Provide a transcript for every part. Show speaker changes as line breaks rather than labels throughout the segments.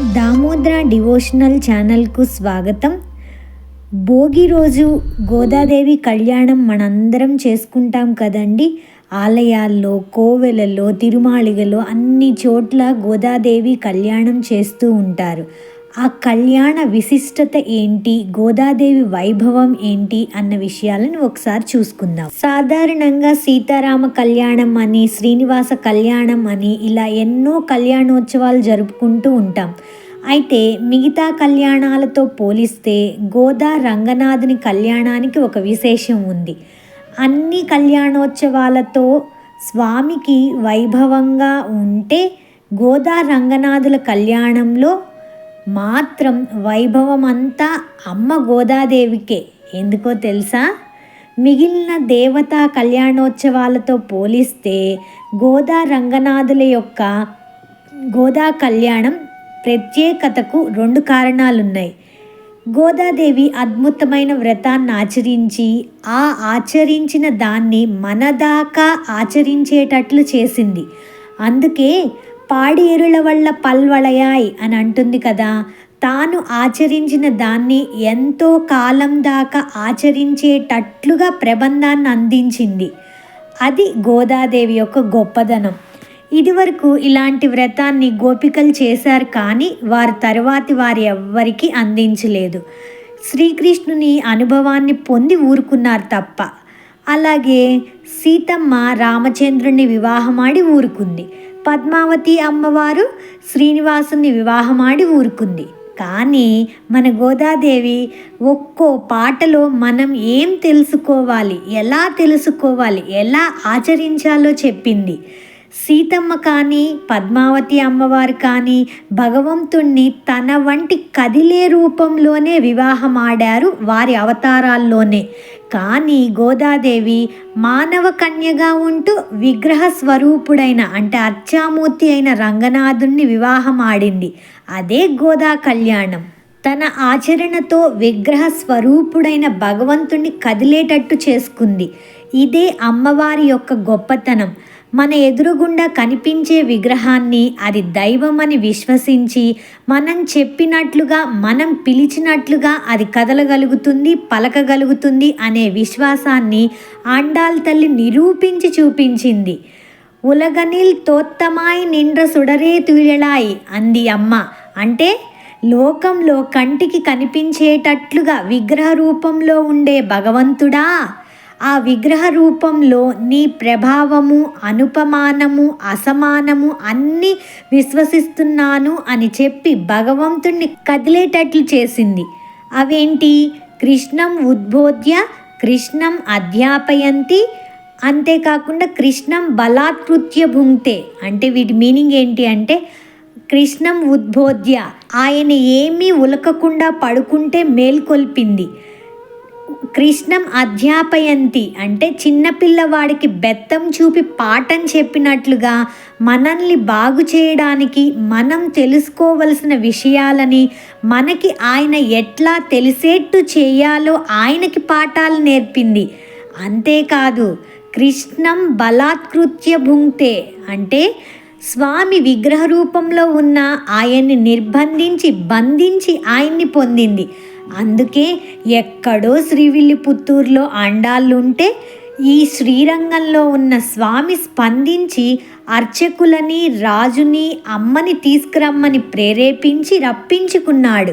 Damodra devotional ఛానల్కు స్వాగతం. భోగి రోజు గోదాదేవి కళ్యాణం మనందరం చేసుకుంటాం కదండి. ఆలయాల్లో కోవెలలో తిరుమాళిగలో అన్ని చోట్ల గోదాదేవి కళ్యాణం చేస్తూ ఉంటారు. ఆ కళ్యాణ విశిష్టత ఏంటి? గోదాదేవి వైభవం ఏంటి? అన్న విషయాలను ఒకసారి చూసుకుందాం. సాధారణంగా సీతారామ కళ్యాణం అని శ్రీనివాస కళ్యాణం అని ఇలా ఎన్నో కళ్యాణోత్సవాలు జరుపుకుంటూ ఉంటాం. అయితే మిగతా కళ్యాణాలతో పోలిస్తే గోదా రంగనాథుని కళ్యాణానికి ఒక విశేషం ఉంది. అన్ని కళ్యాణోత్సవాలతో స్వామికి వైభవంగా ఉంటే గోదా రంగనాథుల కళ్యాణంలో మాత్రం వైభవం అంతా అమ్మ గోదాదేవికే. ఎందుకో తెలుసా? మిగిలిన దేవతా కళ్యాణోత్సవాలతో పోలిస్తే గోదా రంగనాథుల యొక్క గోదా కళ్యాణం ప్రత్యేకతకు రెండు కారణాలున్నాయి. గోదాదేవి అద్భుతమైన వ్రతాన్ని ఆచరించి ఆ ఆచరించిన దాన్ని మనదాకా ఆచరించేటట్లు చేసింది. అందుకే పాడేరుల వల్ల పల్వలయాయ్ అని అంటుంది కదా. తాను ఆచరించిన దాన్ని ఎంతో కాలం దాకా ఆచరించేటట్లుగా ప్రబంధాన్ని అందించింది. అది గోదాదేవి యొక్క గొప్పదనం. ఇదివరకు ఇలాంటి వ్రతాన్ని గోపికలు చేశారు కానీ వారి తరువాతి వారి ఎవ్వరికి అందించలేదు. శ్రీకృష్ణుని అనుభవాన్ని పొంది ఊరుకున్నారు తప్ప. అలాగే సీతమ్మ రామచంద్రుని వివాహమాడి ఊరుకుంది. పద్మావతి అమ్మవారు శ్రీనివాసుని వివాహమాడి ఊరుకుంది. కానీ మన గోదాదేవి ఒక్కో పాటలో మనం ఏం తెలుసుకోవాలి ఎలా తెలుసుకోవాలి ఎలా ఆచరించాలో చెప్పింది. సీతమ్మ కానీ పద్మావతి అమ్మవారు కానీ భగవంతుణ్ణి తన వంటి కదిలే రూపంలోనే వివాహమాడారు వారి అవతారాల్లోనే. కానీ గోదాదేవి మానవ కన్యగా ఉంటూ విగ్రహ స్వరూపుడైన అంటే అర్చామూర్తి అయిన రంగనాథుణ్ణి వివాహం ఆడింది అదే గోదా కళ్యాణం. తన ఆచరణతో విగ్రహ స్వరూపుడైన భగవంతుణ్ణి కదిలేటట్టు చేసుకుంది. ఇదే అమ్మవారి యొక్క గొప్పతనం. మన ఎదురుగుండా కనిపించే విగ్రహాన్ని అది దైవమని విశ్వసించి మనం చెప్పినట్లుగా మనం పిలిచినట్లుగా అది కదలగలుగుతుంది పలకగలుగుతుంది అనే విశ్వాసాన్ని ఆండాల్ తల్లి నిరూపించి చూపించింది. ఉలగనిల్ తోత్తమాయి నిండ్ర సుడరే తుయళాయి అంది అమ్మ. అంటే లోకంలో కంటికి కనిపించేటట్లుగా విగ్రహ రూపంలో ఉండే భగవంతుడా? ఆ విగ్రహ రూపంలో నీ ప్రభావము అనుపమానము అసమానము అన్నీ విశ్వసిస్తున్నాను అని చెప్పి భగవంతుణ్ణి కదిలేటట్లు చేసింది. అవేంటి? కృష్ణం ఉద్బోధ్య కృష్ణం అధ్యాపయంతి అంతేకాకుండా కృష్ణం బలాత్కృత్య భుంక్తే అంటే వీటి మీనింగ్ ఏంటి అంటే కృష్ణం ఉద్బోధ్య ఆయన ఏమీ ఉలకకుండా పడుకుంటే మేల్కొల్పింది. కృష్ణం అధ్యాపయంతి అంటే చిన్నపిల్లవాడికి బెత్తం చూపి పాఠం చెప్పినట్లుగా మనల్ని బాగు చేయడానికి మనం తెలుసుకోవలసిన విషయాలని మనకి ఆయన ఎట్లా తెలిసేట్టు చేయాలో ఆయనకి పాఠాలు నేర్పింది. అంతేకాదు కృష్ణం బలాత్కృత్య భుంక్తే అంటే స్వామి విగ్రహ రూపంలో ఉన్న ఆయన్ని నిర్బంధించి బంధించి ఆయన్ని పొందింది. అందుకే ఎక్కడో శ్రీవిల్లిపుత్తూరులో అండాళ్ళుంటే ఈ శ్రీరంగంలో ఉన్న స్వామి స్పందించి అర్చకులని రాజుని అమ్మని తీసుకురమ్మని ప్రేరేపించి రప్పించుకున్నాడు.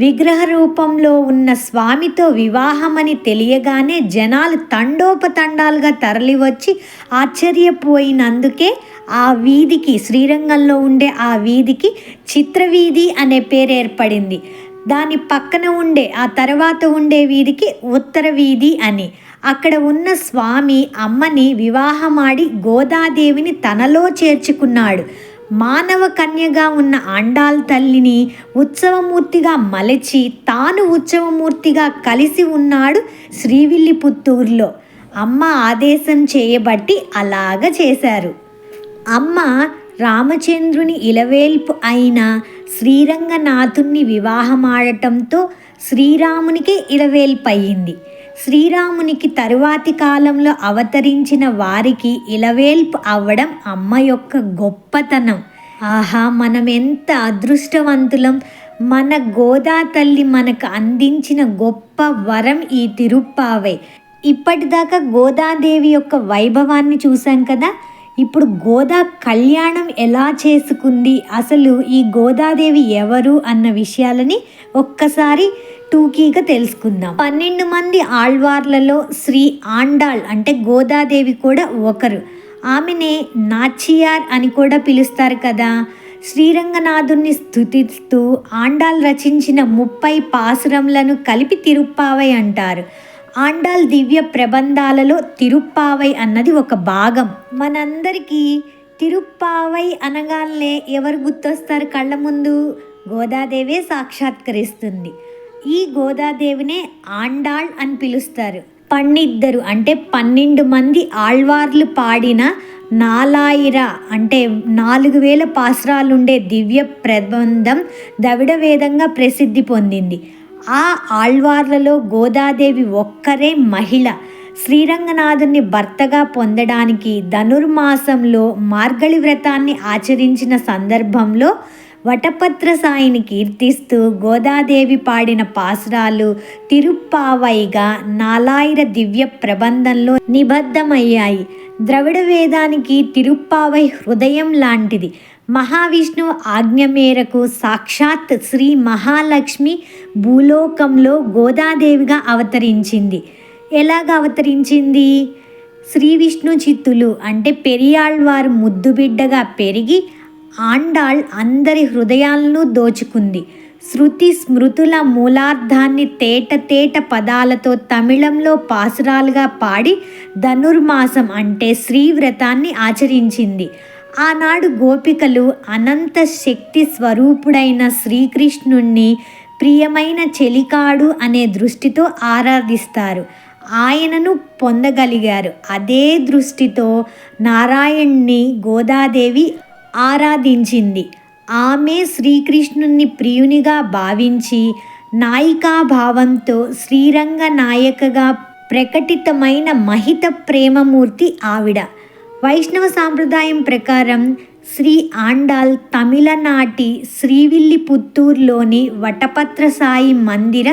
విగ్రహ రూపంలో ఉన్న స్వామితో వివాహమని తెలియగానే జనాలు తండోపతండాలుగా తరలివచ్చి ఆశ్చర్యపోయినందుకే ఆ వీధికి శ్రీరంగంలో ఉండే ఆ వీధికి చిత్రవీధి అనే పేరు ఏర్పడింది దాని పక్కన ఉండే ఆ తర్వాత ఉండే వీధికి ఉత్తర వీధి అని. అక్కడ ఉన్న స్వామి అమ్మని వివాహమాడి గోదాదేవిని తనలో చేర్చుకున్నాడు. మానవ కన్యగా ఉన్న ఆండాల్ తల్లిని ఉత్సవమూర్తిగా మలచి తాను ఉత్సవమూర్తిగా కలిసి ఉన్నాడు శ్రీవిల్లిపుత్తూరులో. అమ్మ ఆదేశం చేయబట్టి అలాగ చేశారు. అమ్మ రామచంద్రుని ఇలవేల్పు అయిన శ్రీరంగనాథుణ్ణి వివాహమాడటంతో శ్రీరామునికే ఇలవేల్పు శ్రీరామునికి తరువాతి కాలంలో అవతరించిన వారికి ఇలవేల్పు అవ్వడం అమ్మ యొక్క గొప్పతనం. ఆహా మనం ఎంత అదృష్టవంతులం. మన గోదా తల్లి మనకు అందించిన గొప్ప వరం ఈ తిరుప్పావే. ఇప్పటిదాకా గోదాదేవి యొక్క వైభవాన్ని చూసాం కదా? ఇప్పుడు గోదా కళ్యాణం ఎలా చేసుకుంది? అసలు ఈ గోదాదేవి ఎవరు? అన్న విషయాలని ఒక్కసారి టూకీగా తెలుసుకుందాం. పన్నెండు మంది ఆళ్వార్లలో శ్రీ ఆండాళ్ అంటే గోదాదేవి కూడా ఒకరు. ఆమెనే నాచియార్ అని కూడా పిలుస్తారు కదా. శ్రీరంగనాథుని స్థుతిస్తూ ఆండాల్ రచించిన ముప్పై పాసురంలను కలిపి తిరుప్పావై అంటారు. ఆండాల్ దివ్య ప్రబంధాలలో తిరుప్పావై అన్నది ఒక భాగం. మనందరికీ తిరుప్పావై అనగానే ఎవరు గుర్తొస్తారు కళ్ళ ముందు? గోదాదేవే సాక్షాత్కరిస్తుంది. ఈ గోదాదేవినే ఆండాళ్ అని పిలుస్తారు. పన్నిద్దరు అంటే పన్నెండు మంది ఆళ్వార్లు పాడిన నాలాయిర అంటే నాలుగు వేల పాసరాలుండే దివ్య ప్రబంధం దవిడ వేదంగా ప్రసిద్ధి పొందింది. ఆ ఆళ్వార్లలో గోదాదేవి ఒక్కరే మహిళ. శ్రీరంగనాథుని భర్తగా పొందడానికి ధనుర్మాసంలో మార్గళి వ్రతాన్ని ఆచరించిన సందర్భంలో వటపత్ర సాయిని కీర్తిస్తూ గోదాదేవి పాడిన పాసురాలు తిరుప్పావైగా నాలాయిర దివ్య ప్రబంధంలో నిబద్ధమయ్యాయి. ద్రవిడ వేదానికి తిరుప్పావై హృదయం లాంటిది. మహావిష్ణువు ఆజ్ఞ మేరకు సాక్షాత్ శ్రీ మహాలక్ష్మి భూలోకంలో గోదాదేవిగా అవతరించింది. ఎలాగ అవతరించింది? శ్రీ విష్ణు చిత్తులు అంటే పెరియాళ్వారు ముద్దుబిడ్డగా పెరిగి ఆండాళ్ అందరి హృదయాలను దోచుకుంది. శృతి స్మృతుల మూలార్థాన్ని తేట తేట పదాలతో తమిళంలో పాసురాలుగా పాడి ధనుర్మాసం అంటే శ్రీవ్రతాన్ని ఆచరించింది. ఆనాడు గోపికలు అనంత శక్తి స్వరూపుడైన శ్రీకృష్ణుణ్ణి ప్రియమైన చెలికాడు అనే దృష్టితో ఆరాధిస్తారు. ఆయనను పొందగలిగారు. అదే దృష్టితో నారాయణ్ణి గోదాదేవి ఆరాధించింది. ఆమె శ్రీకృష్ణుని ప్రియునిగా భావించి నాయికా భావంతో శ్రీరంగ నాయకగా ప్రకటితమైన మహిత ప్రేమమూర్తి ఆవిడ. వైష్ణవ సాంప్రదాయం ప్రకారం శ్రీ ఆండాల్ తమిళనాటి శ్రీవిల్లిపుత్తూరులోని వటపత్ర సాయి మందిర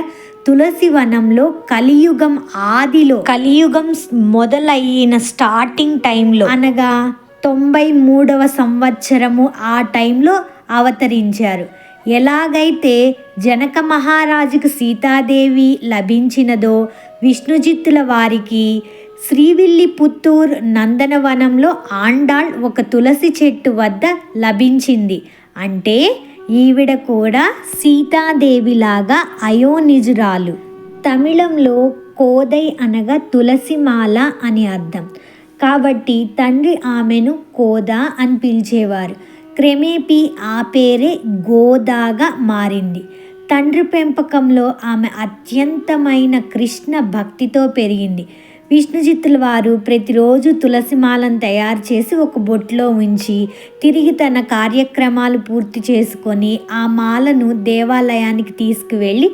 తులసి వనంలో కలియుగం ఆదిలో కలియుగం మొదలయ్యిన స్టార్టింగ్ టైంలో అనగా తొంభై మూడవ సంవత్సరము ఆ టైంలో అవతరించారు. ఎలాగైతే జనక మహారాజుకు సీతాదేవి లభించినదో విష్ణుజిత్తుల వారికి శ్రీవిల్లిపుత్తూర్ నందనవనంలో ఆండాళ్ ఒక తులసి చెట్టు వద్ద లభించింది. అంటే ఈవిడ కూడా సీతాదేవిలాగా అయోనిజురాలు. తమిళంలో కోదై అనగా తులసిమాల అని అర్థం. కాబట్టి తండ్రి ఆమెను కోదా అని పిలిచేవారు. క్రమేపీ ఆ పేరే గోదాగా మారింది. తండ్రి పెంపకంలో ఆమె అత్యంతమైన కృష్ణ భక్తితో పెరిగింది. విష్ణుజిత్తుల వారు ప్రతిరోజు తులసిమాలను తయారు చేసి ఒక బొట్లో ఉంచి తిరిగి తన కార్యక్రమాలు పూర్తి చేసుకొని ఆ మాలను దేవాలయానికి తీసుకువెళ్ళి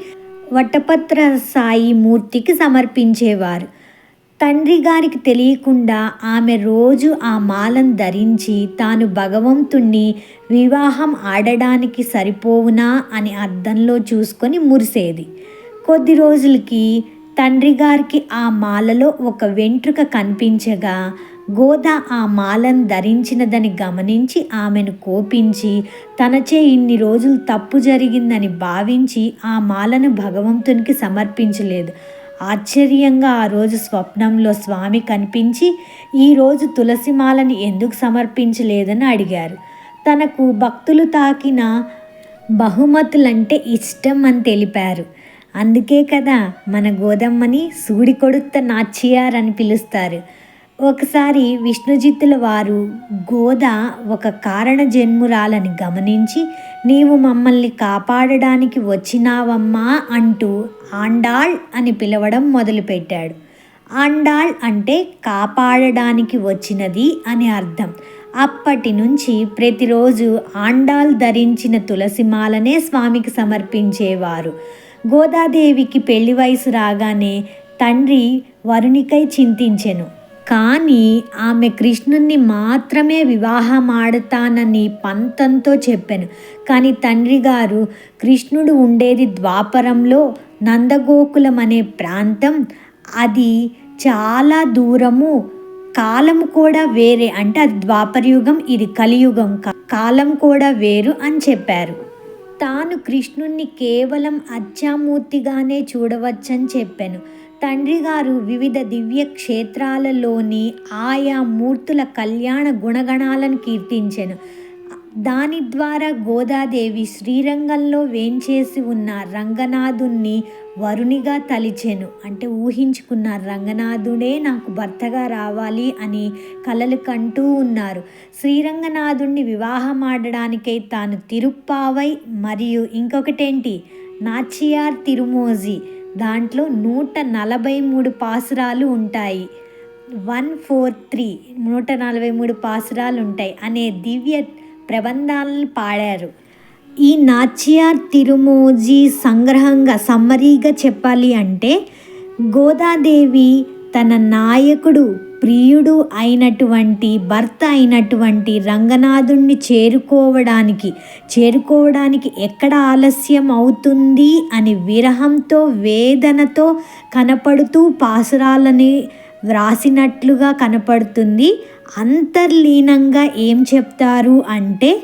వటపత్ర సాయి మూర్తికి సమర్పించేవారు. తండ్రి గారికి తెలియకుండా ఆమె రోజు ఆ మాలను ధరించి తాను భగవంతుణ్ణి వివాహం ఆడడానికి సరిపోవునా అని అద్దంలో చూసుకొని మురిసేది. కొద్ది రోజులకి తండ్రి గారికి ఆ మాలలో ఒక వెంట్రుక కనిపించగా గోద ఆ మాలను ధరించినదని గమనించి ఆమెను కోపించి తనచే ఇన్ని రోజులు తప్పు జరిగిందని భావించి ఆ మాలను భగవంతునికి సమర్పించలేదు. ఆశ్చర్యంగా ఆ రోజు స్వప్నంలో స్వామి కనిపించి ఈరోజు తులసిమాలని ఎందుకు సమర్పించలేదని అడిగారు. తనకు భక్తులు తాకిన బహుమతులంటే ఇష్టం అని తెలిపారు. అందుకే కదా మన గోదమ్మని సూడి కొడుత్త నాచియార్ అని పిలుస్తారు. ఒకసారి విష్ణుజిత్తుల వారు గోద ఒక కారణ జన్మురాలని గమనించి నీవు మమ్మల్ని కాపాడడానికి వచ్చినావమ్మా అంటూ ఆండాళ్ అని పిలవడం మొదలుపెట్టాడు. ఆండాళ్ అంటే కాపాడడానికి వచ్చినది అని అర్థం. అప్పటి నుంచి ప్రతిరోజు ఆండాల్ ధరించిన తులసిమాలనే స్వామికి సమర్పించేవారు. గోదాదేవికి పెళ్ళి వయసు రాగానే తండ్రి వరునికై చింతించెను. కానీ ఆమె కృష్ణుణ్ణి మాత్రమే వివాహం ఆడతానని పంతంతో చెప్పాను. కానీ తండ్రి గారు కృష్ణుడు ఉండేది ద్వాపరంలో నందగోకులం అనే ప్రాంతం. అది చాలా దూరము కాలం కూడా వేరే. అంటే అది ద్వాపరయుగం ఇది కలియుగం కాలం కూడా వేరు అని చెప్పారు. తాను కృష్ణుణ్ణి కేవలం అచ్చామూర్తిగానే చూడవచ్చని చెప్పాను. తండ్రి గారు వివిధ దివ్య క్షేత్రాలలోని ఆయా మూర్తుల కళ్యాణ గుణగణాలను కీర్తించెను. దాని ద్వారా గోదాదేవి శ్రీరంగంలో వేంచేసి ఉన్న రంగనాథుణ్ణి వరునిగా తలిచెను. అంటే ఊహించుకున్న రంగనాథుడే నాకు భర్తగా రావాలి అని కలలు కంటూ ఉన్నారు. శ్రీరంగనాథుణ్ణి వివాహం ఆడడానికై తాను తిరుప్పావై మరియు ఇంకొకటేంటి? నాచియార్ తిరుమోజీ. దాంట్లో నూట నలభై మూడు పాసురాలు ఉంటాయి. వన్ ఫోర్ త్రీ నూట నలభై మూడు పాసురాలు ఉంటాయి అనే దివ్య ప్రబంధాలను పాడారు. ఈ నాచియార్ తిరుమోజీ సంగ్రహంగా సమ్మరీగా చెప్పాలి అంటే గోదాదేవి తన నాయకుడు ప్రియుడు అయినటువంటి భర్త అయినటువంటి రంగనాథుణ్ణి చేరుకోవడానికి చేరుకోవడానికి ఎక్కడ ఆలస్యం అవుతుంది అని విరహంతో వేదనతో కనపడుతూ పాసురాలని వ్రాసినట్లుగా కనపడుతుంది. అంతర్లీనంగా ఏం చెప్తారు అంటే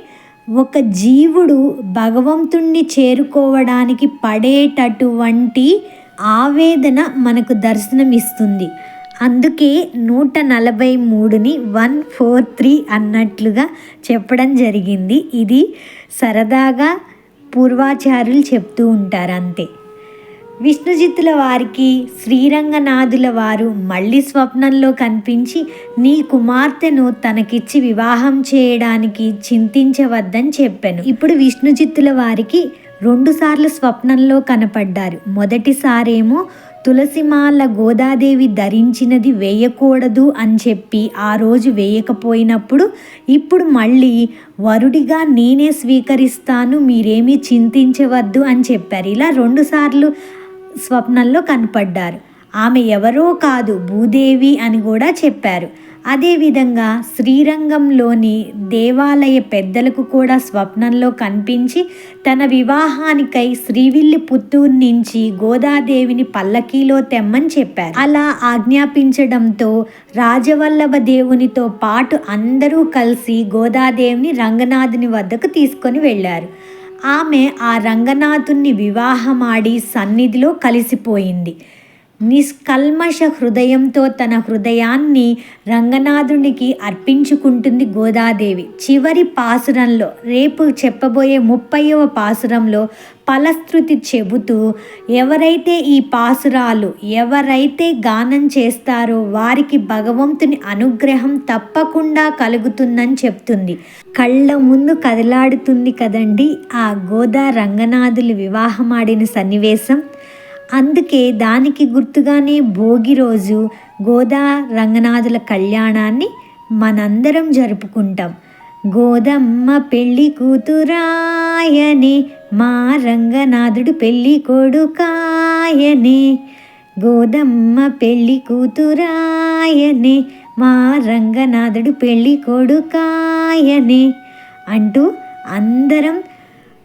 ఒక జీవుడు భగవంతుణ్ణి చేరుకోవడానికి పడేటటువంటి ఆవేదన మనకు దర్శనమిస్తుంది. అందుకే నూట నలభై మూడుని వన్ ఫోర్ త్రీ అన్నట్లుగా చెప్పడం జరిగింది. ఇది సరదాగా పూర్వాచారులు చెప్తూ ఉంటారు అంతే. విష్ణుజిత్తుల వారికి శ్రీరంగనాథుల వారు మళ్ళీ స్వప్నంలో కనిపించి నీ కుమార్తెను తనకిచ్చి వివాహం చేయడానికి చింతించవద్దని చెప్పాను. ఇప్పుడు విష్ణుజిత్తుల వారికి రెండుసార్లు స్వప్నంలో కనపడ్డారు. మొదటిసారేమో తులసిమాల గోదాదేవి ధరించినది వేయకూడదు అని చెప్పి ఆ రోజు వేయకపోయినప్పుడు ఇప్పుడు మళ్ళీ వరుడిగా నేనే స్వీకరిస్తాను మీరేమీ చింతించవద్దు అని చెప్పారు. ఇలా రెండుసార్లు స్వప్నంలో కనపడ్డారు. ఆమె ఎవరో కాదు భూదేవి అని కూడా చెప్పారు. అదేవిధంగా శ్రీరంగంలోని దేవాలయ పెద్దలకు కూడా స్వప్నంలో కనిపించి తన వివాహానికై శ్రీవిల్లి పుత్తూరు నుంచి గోదాదేవిని పల్లకీలో తెమ్మని చెప్పారు. అలా ఆజ్ఞాపించడంతో రాజవల్లభ దేవునితో పాటు అందరూ కలిసి గోదాదేవిని రంగనాథుని వద్దకు తీసుకొని వెళ్ళారు. ఆమె ఆ రంగనాథుణ్ణి వివాహమాడి సన్నిధిలో కలిసిపోయింది. నిష్కల్మష హృదయంతో తన హృదయాన్ని రంగనాథునికి అర్పించుకుంటుంది గోదాదేవి. చివరి పాసురంలో రేపు చెప్పబోయే ముప్పైవ పాసురంలో ఫలశ్రుతి చెబుతూ ఎవరైతే ఈ పాసురాలు ఎవరైతే గానం చేస్తారో వారికి భగవంతుని అనుగ్రహం తప్పకుండా కలుగుతుందని చెప్తుంది. కళ్ళ ముందు కదలాడుతుంది కదండి ఆ గోదా రంగనాథులు వివాహమాడిన సన్నివేశం. అందుకే దానికి గుర్తుగానే భోగి రోజు గోదా రంగనాథుల కళ్యాణాన్ని మనందరం జరుపుకుంటాం. గోదమ్మ పెళ్ళి కూతురాయనే మా రంగనాథుడు పెళ్ళి కొడుకాయనే. గోదమ్మ పెళ్ళి కూతురాయనే మా రంగనాథుడు పెళ్ళి కొడుకాయనే. అంటూ అందరం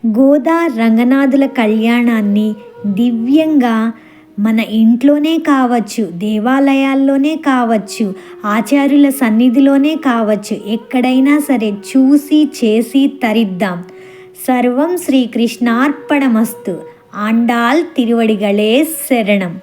గోదా రంగనాథుల కళ్యాణాన్ని దివ్యంగా మన ఇంట్లోనే కావచ్చు దేవాలయాల్లోనే కావచ్చు ఆచార్యుల సన్నిధిలోనే కావచ్చు ఎక్కడైనా సరే చూసి చేసి తరిద్దాం. సర్వం శ్రీకృష్ణార్పణమస్తు. ఆండాల్ తిరువడిగళే శరణం.